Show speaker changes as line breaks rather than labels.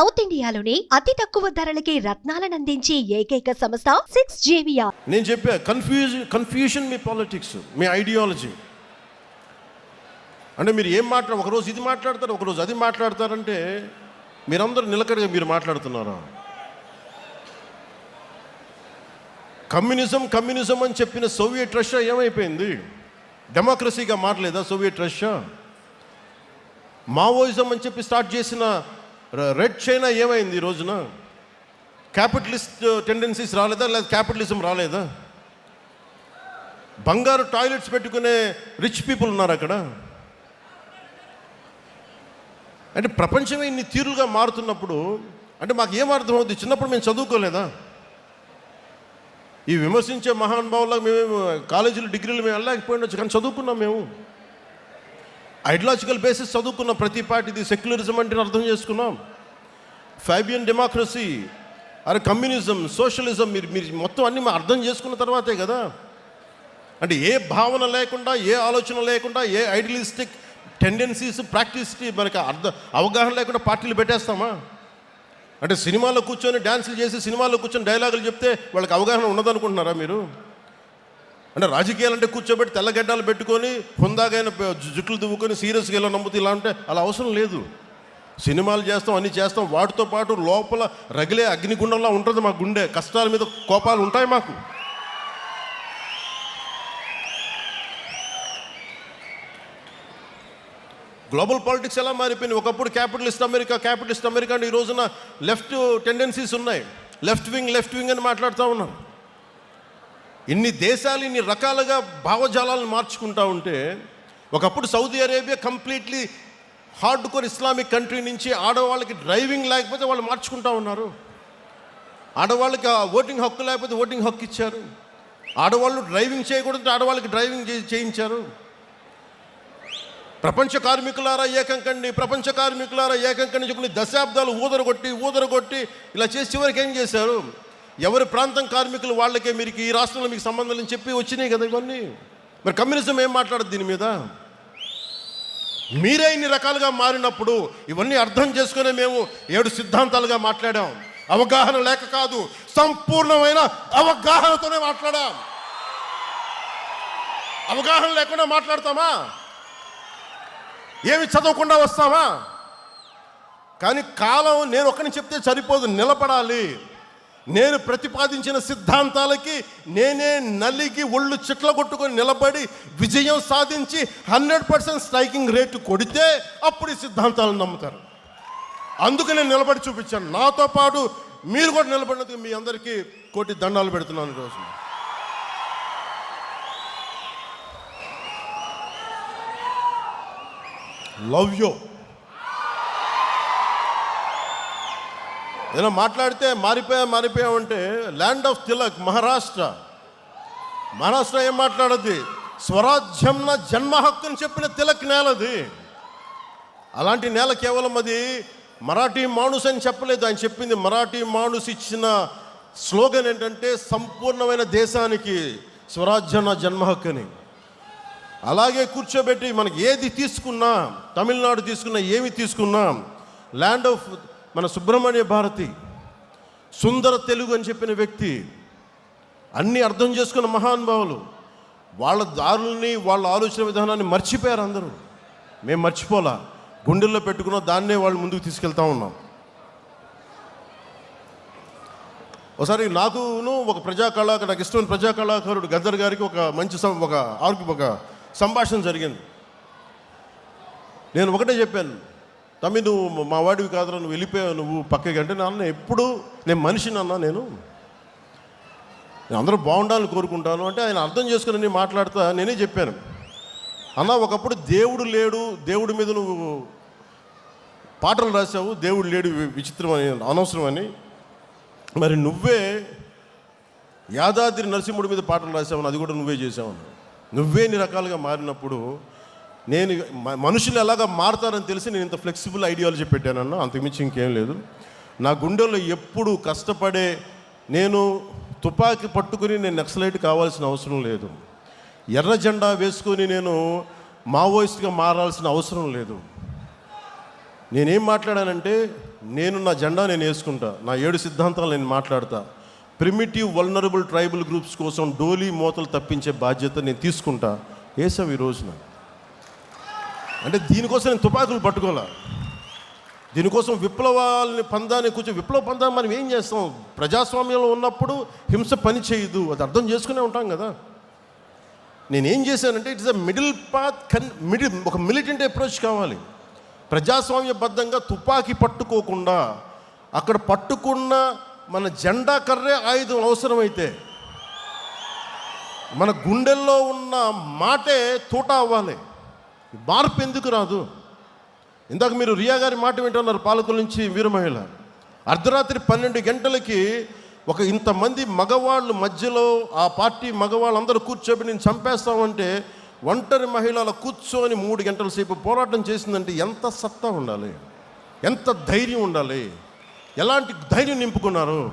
South ఇండియాలోని అతి తక్కువ ధరలకి రత్నాలను అందించే ఏకైక సంస్థ సిక్స్ జేవియా
నేను చెప్పా కన్ఫ్యూజ్ కన్ఫ్యూషన్ మీ పాలిటిక్స్ మీ ఐడియాలజీ అంటే మీరు ఏం మాట్లా ఒకరోజు ఇది మాట్లాడతారు ఒకరోజు అది మాట్లాడతారంటే మీరందరూ నిలకడగా మీరు మాట్లాడుతున్నారా? కమ్యూనిజం కమ్యూనిజం అని చెప్పిన సోవియట్ రష్యా ఏమైపోయింది? డెమోక్రసీగా మారలేదా సోవియట్ రష్యా? మావోయిజం అని చెప్పి స్టార్ట్ చేసిన రెడ్ చైనా ఏమైంది ఈ రోజున? క్యాపిటలిస్ట్ టెండెన్సీస్ uh, రాలేదా? లేదా క్యాపిటలిజం రాలేదా? బంగారు టాయిలెట్స్ పెట్టుకునే రిచ్ పీపుల్ ఉన్నారు అక్కడ? అంటే ప్రపంచమే ఇన్ని తీరులుగా మారుతున్నప్పుడు అంటే మాకు ఏం అర్థమవుతుంది చిన్నప్పుడు మేము చదువుకోలేదా? ఈ విమర్శించే మహానుభావులకు మేము కాలేజీలు డిగ్రీలు మేము వెళ్ళలేకపోయిండొచ్చు కానీ చదువుకున్నాం మేము. ఐడియాలజికల్ బేసిస్ చదువుకున్న ప్రతి పార్టీది సెక్యులరిజం అంటే అర్థం చేసుకున్నాం. ఫ్యాబియన్ డెమోక్రసీ అరే కమ్యూనిజం సోషలిజం మీరు మీరు మొత్తం అన్ని అర్థం చేసుకున్న తర్వాతే కదా. అంటే ఏ భావన లేకుండా ఏ ఆలోచన లేకుండా ఏ ఐడియలిస్టిక్ టెండెన్సీస్ ప్రాక్టీస్కి మనకి అర్థ అవగాహన లేకుండా పార్టీలు పెట్టేస్తామా? అంటే సినిమాలో కూర్చొని డ్యాన్సులు చేసి సినిమాలో కూర్చొని డైలాగులు చెప్తే వాళ్ళకి అవగాహన ఉన్నదనుకుంటున్నారా మీరు? అంటే రాజకీయాలు అంటే కూర్చోబెట్టి తెల్లగడ్డలు పెట్టుకొని హుందాగైన జుట్లు దువ్వుకొని సీరియస్గా ఇలా నమ్ముతూ ఇలా అంటే అలా అవసరం లేదు. సినిమాలు చేస్తాం అన్నీ చేస్తాం వాటితో పాటు లోపల రగిలే అగ్నిగుండంలా ఉంటుంది మా గుండె. కష్టాల మీద కోపాలు ఉంటాయి మాకు. గ్లోబల్ పాలిటిక్స్ ఎలా మారిపోయింది? ఒకప్పుడు క్యాపిటలిస్ట్ అమెరికా క్యాపిటలిస్ట్ అమెరికా అంటే ఈ రోజున లెఫ్ట్ టెండెన్సీస్ ఉన్నాయి. లెఫ్ట్ వింగ్ లెఫ్ట్ వింగ్ అని మాట్లాడుతూ ఉన్నాను ఇన్ని దేశాలు ఇన్ని రకాలుగా భావజాలాలను మార్చుకుంటా ఉంటే ఒకప్పుడు Saudi Arabia completely hard core Islamic country నుంచి ఆడవాళ్ళకి డ్రైవింగ్ లేకపోతే వాళ్ళు మార్చుకుంటా ఉన్నారు. ఆడవాళ్ళకి ఆ ఓటింగ్ హక్కు లేకపోతే ఓటింగ్ హక్కు ఇచ్చారు. ఆడవాళ్ళు డ్రైవింగ్ చేయకూడదు ఆడవాళ్ళకి డ్రైవింగ్ చే- చేయించారు. ప్రపంచ కార్మికులారా ఏకం కండి ప్రపంచ కార్మికులారా ఏకం కండి చెప్పిన దశాబ్దాలు ఊదరగొట్టి ఊదరగొట్టి ఇలా చేసి చివరికి ఏం చేశారు? ఎవరి ప్రాంతం కార్మికులు వాళ్ళకే మీరు ఈ రాష్ట్రంలో మీకు సంబంధం లేని చెప్పి వచ్చినాయి కదా ఇవన్నీ. మరి కమ్యూనిజం ఏం మాట్లాడదు దీని మీద? మీరే ఇన్ని రకాలుగా మారినప్పుడు ఇవన్నీ అర్థం చేసుకునే మేము ఏడు సిద్ధాంతాలుగా మాట్లాడాం. అవగాహన లేక కాదు సంపూర్ణమైన అవగాహనతోనే మాట్లాడాం. అవగాహన లేకుండా మాట్లాడతామా? ఏమి చదవకుండా వస్తామా? కానీ కాలం నేను ఒకరిని చెప్తే సరిపోదు నిలబడాలి. నేను ప్రతిపాదించిన సిద్ధాంతాలకి నేనే నలిగి ఒళ్ళు చిట్ల కొట్టుకొని నిలబడి విజయం సాధించి హండ్రెడ్ పర్సెంట్ స్ట్రైకింగ్ రేటు కొడితే అప్పుడు ఈ సిద్ధాంతాలను నమ్ముతారు. అందుకు నేను నిలబడి చూపించాను. నాతో పాటు మీరు కూడా నిలబడినందుకు మీ అందరికీ కోటి దండాలు పెడుతున్నాను ఈరోజు లవ్ యూ. ఏదైనా మాట్లాడితే మారిపోయా మారిపోయామంటే ల్యాండ్ ఆఫ్ తిలక్ మహారాష్ట్ర మహారాష్ట్ర ఏం మాట్లాడద్ది స్వరాజ్యం నా జన్మ హక్కు అని చెప్పిన తిలక్ నేలది అలాంటి నేల కేవలం అది మరాఠీ మాణుస్ అని చెప్పలేదు. ఆయన చెప్పింది మరాఠీ మాణుస్ ఇచ్చిన స్లోగన్ ఏంటంటే సంపూర్ణమైన దేశానికి స్వరాజ్యం నా జన్మ హక్కు అని. అలాగే కూర్చోబెట్టి మనకి ఏది తీసుకున్నా తమిళనాడు తీసుకున్నా ఏమి తీసుకున్నా ల్యాండ్ ఆఫ్ మన సుబ్రహ్మణ్య భారతి సుందర తెలుగు అని చెప్పిన వ్యక్తి అన్నీ అర్థం చేసుకున్న మహానుభావులు వాళ్ళ దారుల్ని వాళ్ళ ఆలోచన విధానాన్ని మర్చిపోయారు అందరూ. మేము మర్చిపోలా. గుండెల్లో పెట్టుకున్న దాన్నే వాళ్ళు ముందుకు తీసుకెళ్తా ఉన్నాం. ఒకసారి నాకును ఒక ప్రజా కళాకారు నాకు ఇష్టమైన ప్రజా కళాకారుడు గద్దర్ గారికి ఒక మంచి సం- ఒక ఆర్గు ఒక సంభాషణ జరిగింది. నేను ఒకటే చెప్పాను. తమ్మి నువ్వు మా వాడివి కాదురా నువ్వు వెళ్ళిపోయావు నువ్వు పక్కకి అంటే నాన్న ఎప్పుడు నేను మనిషిని అన్నా నేను. నేను అందరూ బాగుండాలని కోరుకుంటాను అంటే ఆయన అర్థం చేసుకుని నేను మాట్లాడుతా నేనే చెప్పాను. అన్న ఒకప్పుడు దేవుడు లేడు దేవుడి మీద నువ్వు పాటలు రాసావు దేవుడు లేడు విచిత్రమని విచిత్రం అని అనవసరం అని మరి నువ్వే యాదాద్రి నరసింహుడి మీద పాటలు రాసావు అది కూడా నువ్వే చేసావు నువ్వే ఇన్ని రకాలుగా మారినప్పుడు నేను మ- మనుషులు ఎలాగా మారుతారని తెలిసి నేను ఇంత ఫ్లెక్సిబుల్ ఐడియాలజీ పెట్టానన్న అంతకుమించి ఇంకేం లేదు. నా గుండెల్లో ఎప్పుడు కష్టపడే నేను తుపాకీ పట్టుకుని నేను నక్సలైట్ కావాల్సిన అవసరం లేదు. ఎర్ర జెండా వేసుకొని నేను మావోయిస్ట్గా మారాల్సిన అవసరం లేదు. నేనేం మాట్లాడానంటే నేను నా జెండా నేను వేసుకుంటా నా ఏడు సిద్ధాంతాలు నేను మాట్లాడతా. ప్రిమిటివ్ వల్నరబుల్ ట్రైబల్ గ్రూప్స్ కోసం డోలీ మూతలు తప్పించే బాధ్యత నేను తీసుకుంటా. వేసావు ఈ రోజున. అంటే దీనికోసం నేను తుపాకులు పట్టుకోలే. దీనికోసం విప్లవాలని పందాన్ని కూర్చో విప్లవ పందాన్ని మనం ఏం చేస్తాం? ప్రజాస్వామ్యంలో ఉన్నప్పుడు హింస పని చేయదు. అది అర్థం చేసుకునే ఉంటాం కదా. నేనేం చేశానంటే it's a middle path can middle ఒక మిలిటెంట్ అప్రోచ్ కావాలి. ప్రజాస్వామ్యబద్ధంగా తుపాకీ పట్టుకోకుండా అక్కడ పట్టుకున్న మన జెండా కర్రే ఆయుధం అవసరమైతే మన గుండెల్లో ఉన్న మాటే తూట అవ్వాలి. మార్పు ఎందుకు రాదు? ఇందాక మీరు రియా గారి మాట వింటున్నారు పాలకుల నుంచి వీరమహిళ అర్ధరాత్రి పన్నెండు గంటలకి ఒక ఇంతమంది మగవాళ్ళు మధ్యలో ఆ పార్టీ మగవాళ్ళందరూ కూర్చోబెట్టి నేను చంపేస్తామంటే ఒంటరి మహిళల కూర్చొని మూడు గంటల సేపు పోరాటం చేసిందంటే ఎంత సత్తా ఉండాలి? ఎంత ధైర్యం ఉండాలి? ఎలాంటి ధైర్యం నింపుకున్నారు?